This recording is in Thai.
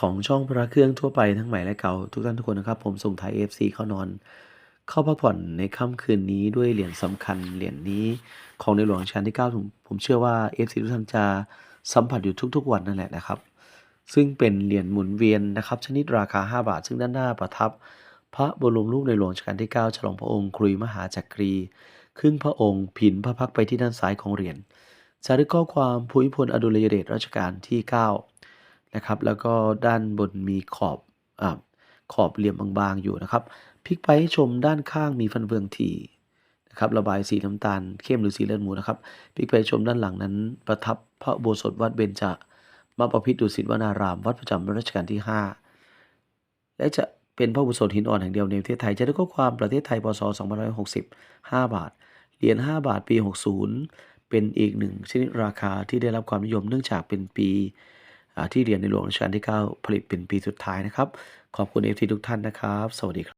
ของช่องพระเครื่องทั่วไปทั้งใหม่และเก่าทุกท่านทุกคนนะครับ ผมส่งท้าย FC เข้านอน เข้าพักผ่อนในค่ำคืนนี้ด้วยเหรียญสำคัญเหรียญนี้ของในหลวงรัชกาลที่ 9 ผมผมเชื่อว่า FC ทุกท่านจะสัมผัสอยู่ทุก ๆ วันนั่นแหละนะครับ ซึ่งเป็นเหรียญหมุนเวียนนะครับ ชนิดราคา 5 บาท ซึ่งด้านหน้าประทับ พระบรมรูปในหลวงรัชกาลที่ 9 ฉลองพระองค์ครุยมหาจักรีครึ่งพระองค์ผินพระพักไปที่ด้านซ้ายของเหรียญจารึกข้อความภูมิพลอดุลยเดชรัชกาลที่ 9 นะครับ แล้วก็ด้านบนมีขอบอขอบเหลี่ยมบางๆอยู่นะครับพลิกไปให้ชมด้านข้างมีฟันเฟืองทีนะครับระบายสีน้ำตาลเข้มหรือสีเลือดหมูนะครับพลิกไปชมด้านหลังนั้น ประทับพระโบสถวัดเบญจมาบพิตรดุสิตวนาราม วัดประจำรัชกาลที่ 5 และจะเป็นพระอุโบสถหินอ่อนแห่งเดียวในประเทศไทยจะได้ข้อความประเทศไทยพศ2560 5 บาท เหรียญ 5 บาทปี 60 เป็นอีกหนึ่งชนิดราคาที่ได้รับความนิยมเนื่องจากเป็นปี ที่เรียนในหลวงรัชกาลที่ 9 ผลิตเป็นปีสุดท้ายนะครับ ขอบคุณเอฟทีทุกท่านนะครับ สวัสดีครับ